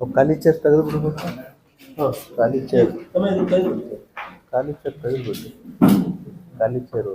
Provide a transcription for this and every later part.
ಖಾಲಿ ಚೇರ್ ತೆಗೆದು ಬಿಡ್ಬೇಕು ಖಾಲಿ ಚೇರ್ ಖಾಲಿ ಚೇರ್ ತೆಗೆದ್ಬಿಟ್ಟು ಖಾಲಿ ಚೇರು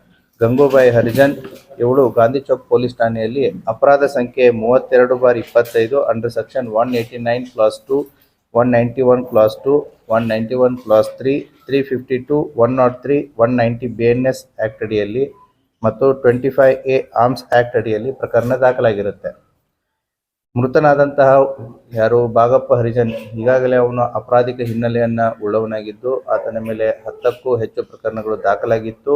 ಗಂಗೂಬಾಯಿ ಹರಿಜನ್, ಇವಳು ಗಾಂಧಿ ಚೌಕ್ ಪೊಲೀಸ್ ಠಾಣೆಯಲ್ಲಿ ಅಪರಾಧ ಸಂಖ್ಯೆ ಮೂವತ್ತೆರಡು ಬಾರ್ ಇಪ್ಪತ್ತೈದು, under section one eighty nine clause two, one ninety one clause two, one ninety one clause three three fifty two, one naught three, one ninety B N S act ಅಡಿಯಲ್ಲಿ ಮತ್ತು twenty five A arms act ಅಡಿಯಲ್ಲಿ ಪ್ರಕರಣ ದಾಖಲಾಗಿರುತ್ತೆ. ಮೃತನಾದಂತಹ ಯಾರು? ಬಾಗಪ್ಪ ಹರಿಜನ್. ಈಗಾಗಲೇ ಅವನು ಅಪರಾಧಿಕ ಹಿನ್ನೆಲೆಯನ್ನು ಉಳ್ಳವನಾಗಿದ್ದು, ಆತನ ಮೇಲೆ ಹತ್ತಕ್ಕೂ ಹೆಚ್ಚು ಪ್ರಕರಣಗಳು ದಾಖಲಾಗಿತ್ತು.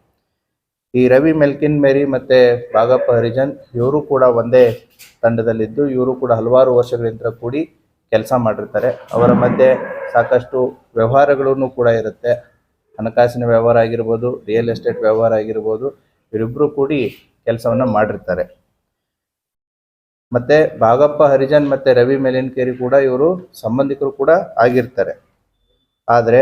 ಈ ರವಿ ಮೆಲ್ಕಿನ್, ಮೇರಿ ಮತ್ತು ಬಾಗಪ್ಪ ಹರಿಜನ್ ಇವರು ಕೂಡ ಒಂದೇ ತಂಡದಲ್ಲಿದ್ದು, ಇವರು ಕೂಡ ಹಲವಾರು ವರ್ಷಗಳಿಂದ ಕೂಡಿ ಕೆಲಸ ಮಾಡಿರ್ತಾರೆ. ಅವರ ಮಧ್ಯೆ ಸಾಕಷ್ಟು ವ್ಯವಹಾರಗಳೂ ಕೂಡ ಇರುತ್ತೆ. ಹಣಕಾಸಿನ ವ್ಯವಹಾರ ಆಗಿರ್ಬೋದು ರಿಯಲ್ ಎಸ್ಟೇಟ್ ವ್ಯವಹಾರ ಆಗಿರ್ಬೋದು ಇವರಿಬ್ಬರು ಕೂಡಿ ಕೆಲಸವನ್ನು ಮಾಡಿರ್ತಾರೆ. ಮತ್ತೆ ಬಾಗಪ್ಪ ಹರಿಜನ್ ಮತ್ತೆ ರವಿ ಮೆಲಿನ್ಕೇರಿ ಕೂಡ ಇವರು ಸಂಬಂಧಿಕರು ಕೂಡ ಆಗಿರ್ತಾರೆ. ಆದರೆ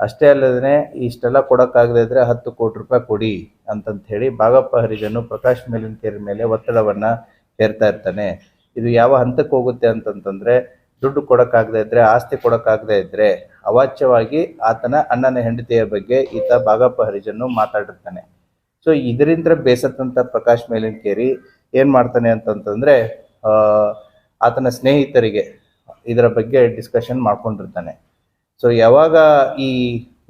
ಅಷ್ಟೇ ಅಲ್ಲದೇ ಇಷ್ಟೆಲ್ಲ ಕೊಡೋಕ್ಕಾಗದೇ ಇದ್ರೆ ಹತ್ತು ಕೋಟಿ ರೂಪಾಯಿ ಕೊಡಿ ಅಂತಂತ ಹೇಳಿ ಬಾಗಪ್ಪ ಹರಿಜನು ಪ್ರಕಾಶ್ ಮೇಲಿನ್ಕೇರಿ ಮೇಲೆ ಒತ್ತಡವನ್ನ ಹೇರ್ತಾ ಇರ್ತಾನೆ. ಇದು ಯಾವ ಹಂತಕ್ಕೆ ಹೋಗುತ್ತೆ ಅಂತಂತಂದ್ರೆ ದುಡ್ಡು ಕೊಡೋಕ್ಕಾಗದೇ ಇದ್ರೆ, ಆಸ್ತಿ ಕೊಡೋಕ್ಕಾಗದೇ ಇದ್ರೆ ಅವಾಚ್ಯವಾಗಿ ಆತನ ಅಣ್ಣನ ಹೆಂಡತಿಯ ಬಗ್ಗೆ ಈತ ಬಾಗಪ್ಪ ಹರಿಜನ್ನು ಮಾತಾಡಿರ್ತಾನೆ. ಸೊ ಇದರಿಂದ ಬೇಸತ್ತಂತ ಪ್ರಕಾಶ್ ಮೇಲಿನ ಕೇರಿ ಏನ್ ಮಾಡ್ತಾನೆ ಅಂತಂತಂದ್ರೆ ಆತನ ಸ್ನೇಹಿತರಿಗೆ ಇದರ ಬಗ್ಗೆ ಡಿಸ್ಕಷನ್ ಮಾಡ್ಕೊಂಡಿರ್ತಾನೆ. ಸೊ ಯಾವಾಗ ಈ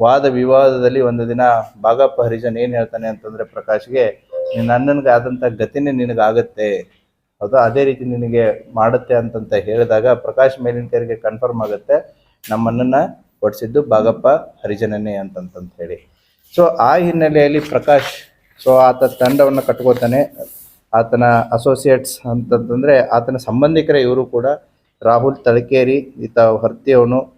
ವಾದ ವಿವಾದದಲ್ಲಿ ಒಂದು ದಿನ ಬಾಗಪ್ಪ ಹರಿಜನ್ ಏನ್ ಹೇಳ್ತಾನೆ ಅಂತಂದ್ರೆ, ಪ್ರಕಾಶ್ಗೆ ನಿನ್ನ ಅಣ್ಣನಿಗೆ ಆದಂತ ಗತಿನೇ ನಿನಗಾಗತ್ತೆ ಹೌದಾ? ಅದೇ ರೀತಿ ನಿನಗೆ ಮಾಡುತ್ತೆ ಅಂತಂತ ಹೇಳಿದಾಗ ಪ್ರಕಾಶ್ ಮೇಲಿನ್ಕರಿಗೆ ಕನ್ಫರ್ಮ್ ಆಗುತ್ತೆ ನಮ್ಮನ್ನ ಹೊಡ್ಸಿದ್ದು ಬಾಗಪ್ಪ ಹರಿಜನನೇ ಅಂತಂತಂತ ಹೇಳಿ. ಸೊ ಆ ಹಿನ್ನೆಲೆಯಲ್ಲಿ ಪ್ರಕಾಶ್ ಸೊ ಆತ ತಂಡವನ್ನು ಕಟ್ಕೋತಾನೆ. ಆತನ ಅಸೋಸಿಯೇಟ್ಸ್ ಅಂತಂತಂದ್ರೆ, ಆತನ ಸಂಬಂಧಿಕರೇ ಇವರು ಕೂಡ. ರಾಹುಲ್ ತಳಕೇರಿ ಈತ ಹೊರ್ತಿಯವನು.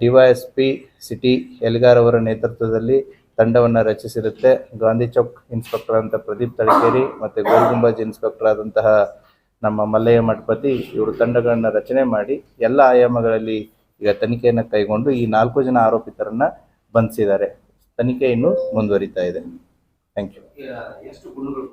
ಡಿವೈಎಸ್ ಪಿ ಸಿಟಿ ಎಲ್ಗಾರ್ ಅವರ ನೇತೃತ್ವದಲ್ಲಿ ತಂಡವನ್ನು ರಚಿಸಿರುತ್ತೆ. ಗಾಂಧಿ ಚೌಕ್ ಇನ್ಸ್ಪೆಕ್ಟರ್ ಅಂತ ಪ್ರದೀಪ್ ತಳಕೇರಿ ಮತ್ತು ಗೋಲ್ಗುಂಬಾಜ್ ಇನ್ಸ್ಪೆಕ್ಟರ್ ಆದಂತಹ ನಮ್ಮ ಮಲ್ಲಯ್ಯ ಮಠಪತಿ ಇವರು ತಂಡಗಳನ್ನ ರಚನೆ ಮಾಡಿ ಎಲ್ಲ ಆಯಾಮಗಳಲ್ಲಿ ಈಗ ತನಿಖೆಯನ್ನು ಕೈಗೊಂಡು ಈ ನಾಲ್ಕು ಜನ ಆರೋಪಿತರನ್ನ ಬಂಧಿಸಿದ್ದಾರೆ. ತನಿಖೆ ಇನ್ನೂ ಮುಂದುವರಿತಾ ಇದೆ. Thank you